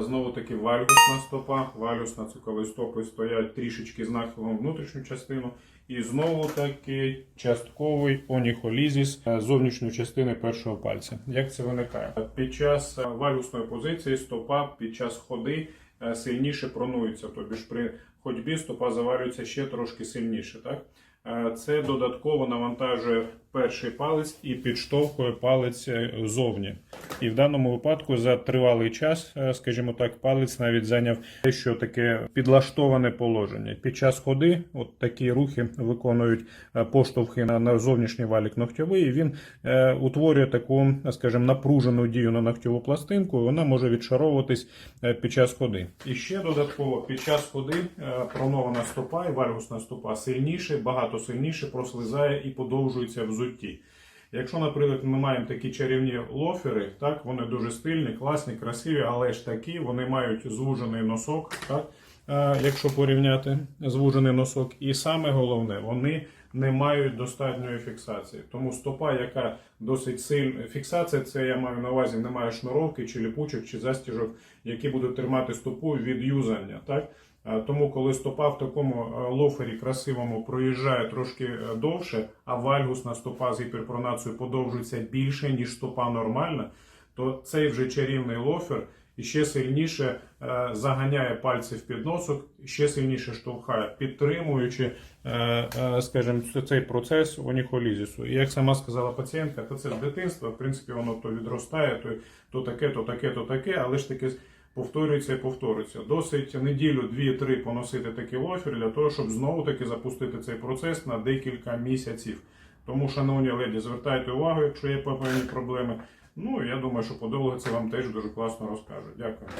Е, Знову таки вальгусна стопа. Це коли стопи стоять трішечки з нахилом внутрішню частину. І знову таки частковий оніхолізіс е, зовнішньої частини першого пальця. Як це виникає? Під час е, вальгусної позиції стопа під час ходи е, сильніше пронується, тобі ж при ходьбі стопа завалюється ще трошки сильніше. Так? Е, Це додатково навантажує перший палець і підштовхує палець е, зовні. І в даному випадку за тривалий час, е, скажімо так, палець навіть зайняв те, що таке підлаштоване положення. Під час ходи от такі рухи виконують поштовхи на, зовнішній валік ногтєвий. І він утворює таку, скажімо, напружену дію на ногтєву пластинку. і Вона може відшаровуватись під час ходи. І ще додатково під час ходи пронована стопа і вальгусна стопа сильніше, багато сильніше прослизає і подовжується взутті. Якщо, наприклад, ми маємо такі чарівні лофери, так вони дуже стильні, класні, красиві, але ж такі вони мають звужений носок, так е, якщо порівняти звужений носок, і саме головне, вони не мають достатньої фіксації. Тому стопа, яка досить сильна, фіксація, це я маю на увазі, немає шнуровки, чи ліпучок, чи застіжок, які будуть тримати стопу від юзання. Так? Е, Тому, коли стопа в такому е, лофері красивому проїжджає трошки е, довше, а вальгусна стопа з гіперпронацією подовжується більше, ніж стопа нормальна, то цей вже чарівний лофер ще сильніше заганяє пальці в підносок, ще сильніше штовхає, підтримуючи, скажімо, цей процес оніхолізісу. І як сама сказала пацієнтка, то це з дитинства, в принципі, воно то відростає, то, то таке, то таке, то таке, але ж таки повторюється і повторюється. Досить неділю, дві-три поносити такі лофери для того, щоб знову таки запустити цей процес на декілька місяців. Тому, шановні леді, звертайте увагу, якщо є певні проблеми. Ну, я думаю, що подолго це вам теж дуже класно розкажуть. Дякую.